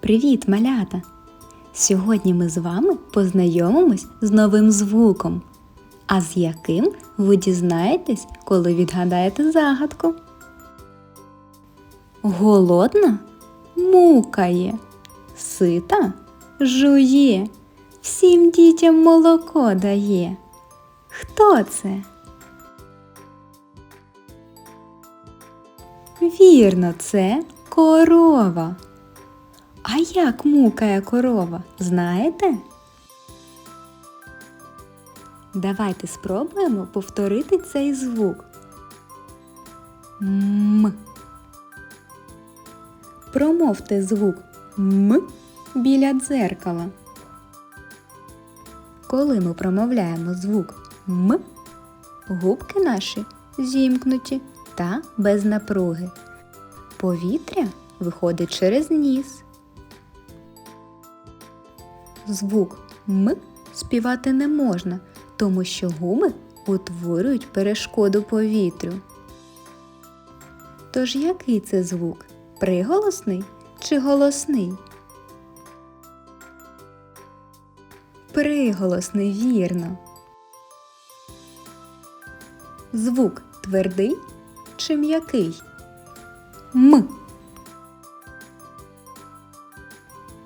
Привіт, малята! Сьогодні ми з вами познайомимось з новим звуком, а з яким ви дізнаєтесь, коли відгадаєте загадку. Голодна мукає, сита жує, всім дітям молоко дає. Хто це? Вірно, це корова. А як мукає корова, знаєте? Давайте спробуємо повторити цей звук. М. Промовте звук М біля дзеркала. Коли ми промовляємо звук М, губки наші зімкнуті та без напруги. Повітря виходить через ніс. Звук М співати не можна, тому що губи утворюють перешкоду повітрю. Тож який це звук? Приголосний чи голосний? Приголосний вірно. Звук твердий чи м'який? М.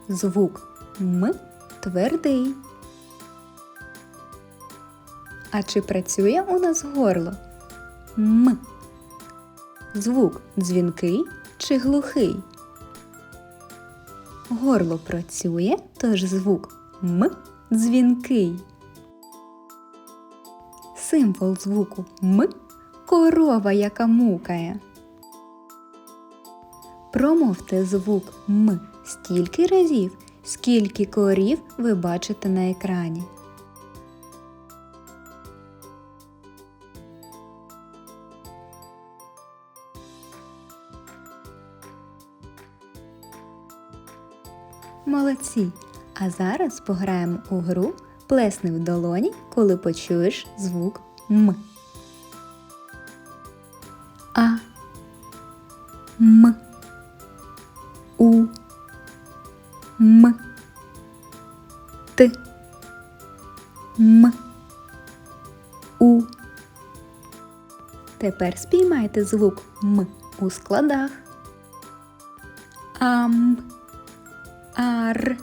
Звук М твердий. А чи працює у нас горло? М. Звук дзвінкий чи глухий? Горло працює, тож звук М дзвінкий. Символ звуку М корова, яка мукає. Промовте звук М стільки разів, скільки корів ви бачите на екрані. Молодці! А зараз пограємо у гру Плесни в долоні, коли почуєш звук М. М. У. Тепер спіймайте звук М у складах. Ам. Ар.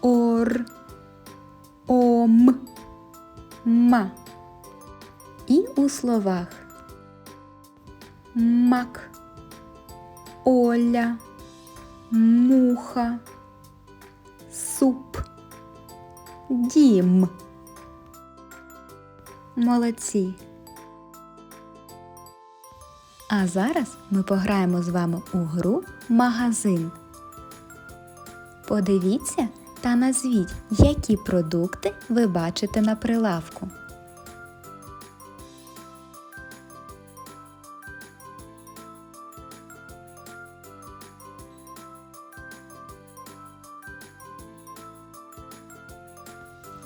Ор. Ом. Ма. І у словах. Мак. Оля. Муха. Суп Дім Молодці. А зараз ми пограємо з вами у гру Магазин. Подивіться та назвіть, які продукти ви бачите на прилавку.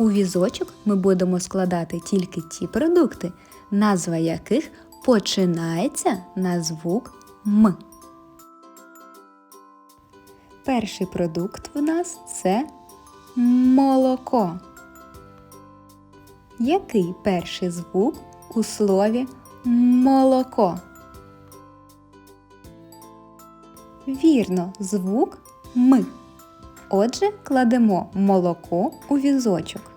У візочок ми будемо складати тільки ті продукти, назва яких починається на звук М. Перший продукт в нас це молоко. Який перший звук у слові молоко? Вірно, звук М. Отже, кладемо молоко у візочок.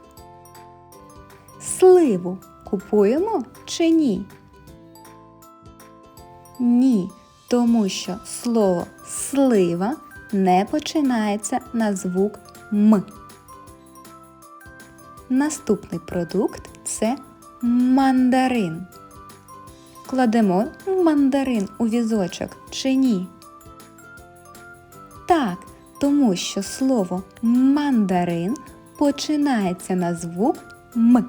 Сливу купуємо чи ні? Ні, тому що слово слива не починається на звук М. Наступний продукт це мандарин. Кладемо мандарин у візочок чи ні? Так, тому що слово мандарин починається на звук М.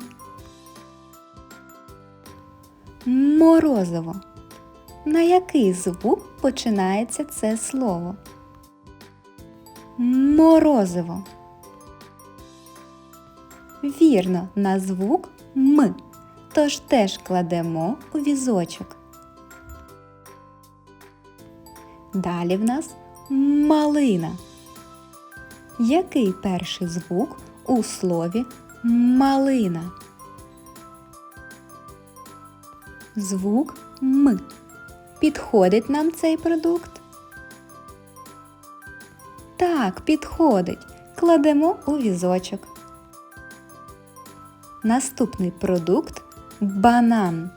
Морозиво. На який звук починається це слово? Морозиво. Вірно, на звук М. Тож теж кладемо у візочок. Далі в нас малина. Який перший звук у слові малина? Звук М. Підходить нам цей продукт? Так, підходить. Кладемо у візочок. Наступний продукт банан.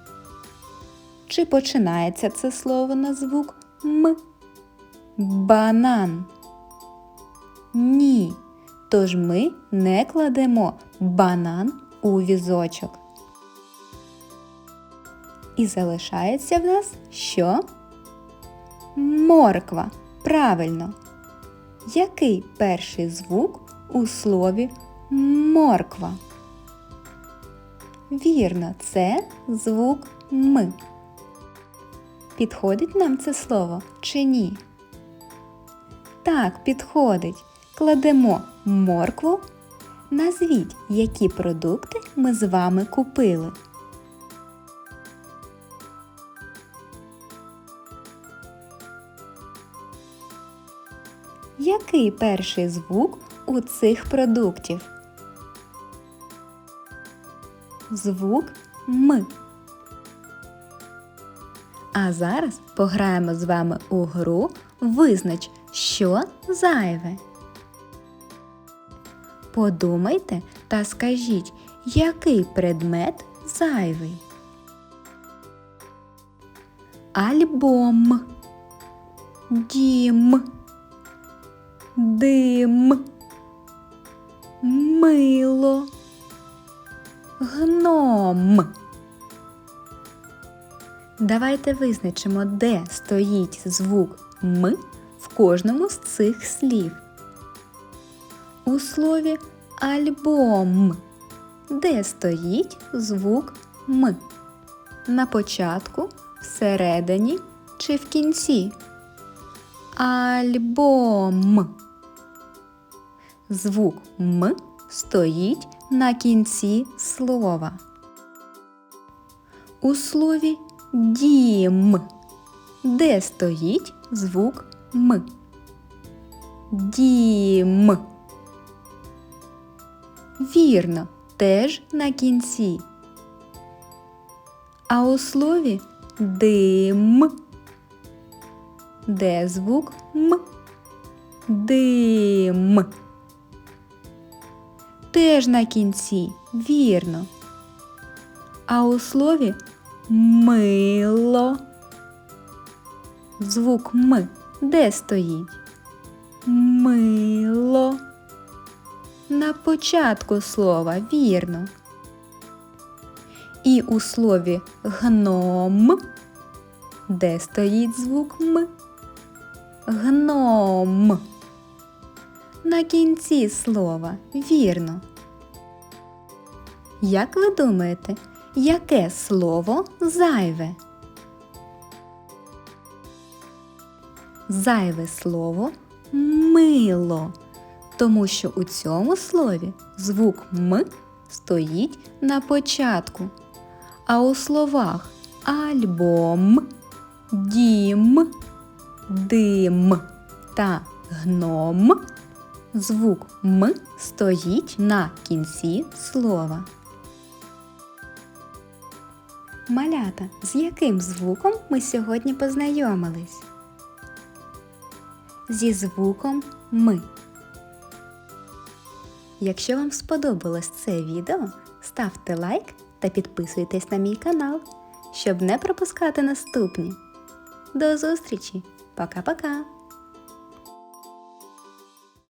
Чи починається це слово на звук М? Банан. Ні. Тож ми не кладемо банан у візочок. І залишається в нас що? Морква. Правильно. Який перший звук у слові морква? Вірно, це звук М. Підходить нам це слово чи ні? Так, підходить. Кладемо моркву. Назвіть, які продукти ми з вами купили. Який перший звук у цих продуктів? Звук М. А зараз пограємо з вами у гру Визнач, що зайве. Подумайте та скажіть, який предмет зайвий. Альбом. Дім. Дим. Мило. Гном. Давайте визначимо, де стоїть звук М в кожному з цих слів. У слові альбом, де стоїть звук М. На початку, всередині чи в кінці. Альбом. Звук М стоїть на кінці слова. У слові дім, де стоїть звук М. Дім. Вірно, теж на кінці. А у слові дим, де звук М. Дим. Теж на кінці, вірно. А у слові мило. Звук М де стоїть? Мило. На початку слова, вірно. І у слові гном, де стоїть звук М? Гном. На кінці слова, вірно. Як ви думаєте, яке слово зайве? Зайве слово мило, тому що у цьому слові звук М стоїть на початку. А у словах альбом, дім, дим та гном звук М стоїть на кінці слова. Малята, з яким звуком ми сьогодні познайомились? Зі звуком Ми. Якщо вам сподобалось це відео, ставте лайк та підписуйтесь на мій канал, щоб не пропускати наступні. До зустрічі! Пока-пока!